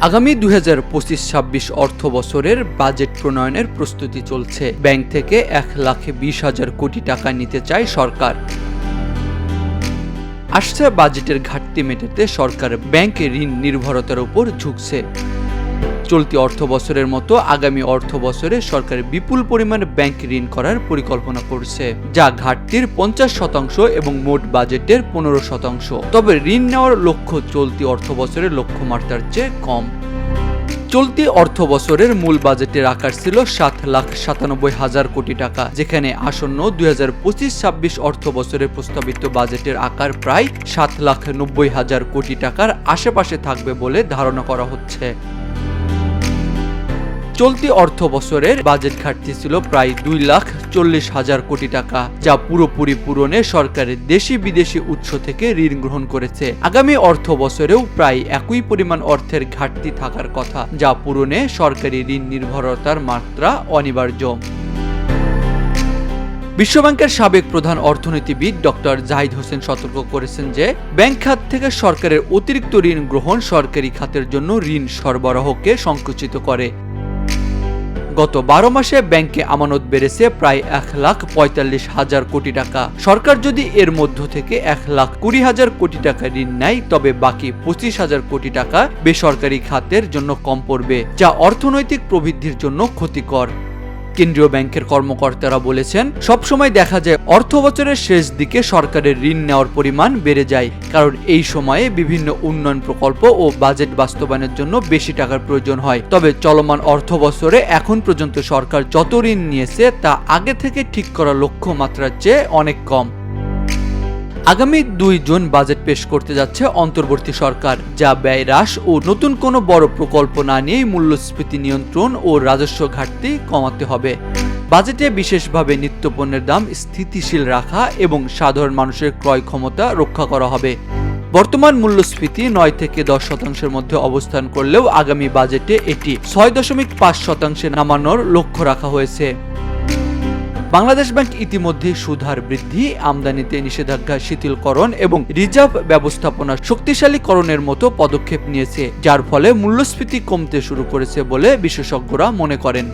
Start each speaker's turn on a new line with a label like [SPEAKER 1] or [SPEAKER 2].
[SPEAKER 1] আগামী দুই হাজার পঁচিশ ছাব্বিশ অর্থ বছরের বাজেট প্রণয়নের প্রস্তুতি চলছে। ব্যাংক থেকে এক লাখে বিশ হাজার কোটি টাকা নিতে চায় সরকার। আসছে বাজেটের ঘাটতি মেটাতে সরকার ব্যাংকে ঋণ নির্ভরতার উপর ঝুঁকছে। চলতি অর্থ বছরের মতো আগামী অর্থ বছরে সরকার বিপুল পরিমাণ ব্যাংক ঋণ করার পরিকল্পনা করছে, যা ঘাটতির পঞ্চাশ শতাংশ এবং মোট বাজেটের পনেরো শতাংশ। তবে ঋণ নেওয়ার লক্ষ্য চলতি অর্থ বছরের লক্ষ্যমাত্রার চেয়ে কম। চলতি অর্থ বছরের মূল বাজেটের আকার ছিল সাত লাখ সাতানব্বই হাজার কোটি টাকা, যেখানে আসন্ন দুই হাজার পঁচিশ ছাব্বিশ অর্থ বছরের প্রস্তাবিত বাজেটের আকার প্রায় সাত লাখ নব্বই হাজার কোটি টাকার আশেপাশে থাকবে বলে ধারণা করা হচ্ছে। চলতি অর্থ বছরের বাজেট ঘাটতি ছিল প্রায় দুই লাখ চল্লিশ হাজার কোটি টাকা, যা পুরোপুরি পূরণে সরকারের দেশি বিদেশি উৎস থেকে ঋণ গ্রহণ করেছে। আগামী অর্থ বছরেও প্রায় একই পরিমাণ অর্থের ঘাটতি থাকার কথা, যা পূরণে সরকারি ঋণ নির্ভরতার মাত্রা অনিবার্য। বিশ্বব্যাংকের সাবেক প্রধান অর্থনীতিবিদ ডক্টর জাহিদ হোসেন সতর্ক করেছেন যে, ব্যাংক খাত থেকে সরকারের অতিরিক্ত ঋণ গ্রহণ সরকারি খাতের জন্য ঋণ সরবরাহকে সংকুচিত করে। গত বারো মাসে ব্যাংকে আমানত বেড়েছে প্রায় এক লাখ পঁয়তাল্লিশ হাজার কোটি টাকা। সরকার যদি এর মধ্য থেকে এক লাখ কুড়ি হাজার কোটি টাকা ঋণ নেয়, তবে বাকি পঁচিশ হাজার কোটি টাকা বেসরকারি খাতের জন্য কম পড়বে, যা অর্থনৈতিক প্রবৃদ্ধির জন্য ক্ষতিকর। কেন্দ্রীয় ব্যাংকের কর্মকর্তারা বলেছেন, সবসময় দেখা যায় অর্থ বছরের শেষ দিকে সরকারের ঋণ নেওয়ার পরিমাণ বেড়ে যায়, কারণ এই সময়ে বিভিন্ন উন্নয়ন প্রকল্প ও বাজেট বাস্তবায়নের জন্য বেশি টাকার প্রয়োজন হয়। তবে চলমান অর্থ বছরে এখন পর্যন্ত সরকার যত ঋণ নিয়েছে তা আগে থেকে ঠিক করা লক্ষ্যমাত্রার চেয়ে অনেক কম। আগামী দুই জুন বাজেট পেশ করতে যাচ্ছে অন্তর্বর্তী সরকার, যা ব্যয় হ্রাস ও নতুন কোনো বড় প্রকল্প না নিয়েই মূল্যস্ফীতি নিয়ন্ত্রণ ও রাজস্ব ঘাটতি কমাতে হবে। বাজেটে বিশেষভাবে নিত্যপণ্যের দাম স্থিতিশীল রাখা এবং সাধারণ মানুষের ক্রয় ক্ষমতা রক্ষা করা হবে। বর্তমান মূল্যস্ফীতি নয় থেকে দশ শতাংশের মধ্যে অবস্থান করলেও আগামী বাজেটে এটি ছয় দশমিক পাঁচ শতাংশে নামানোর লক্ষ্য রাখা হয়েছে। বাংলাদেশ ব্যাংক ইতিমধ্যে সুধার বৃদ্ধি, আমদানিতে নিষেধাজ্ঞা শিথিলকরণ এবং রিজার্ভ ব্যবস্থাপনা শক্তিশালীকরণের মতো পদক্ষেপ নিয়েছে, যার ফলে মূল্যস্ফীতি কমতে শুরু করেছে বলে বিশেষজ্ঞরা মনে করেন।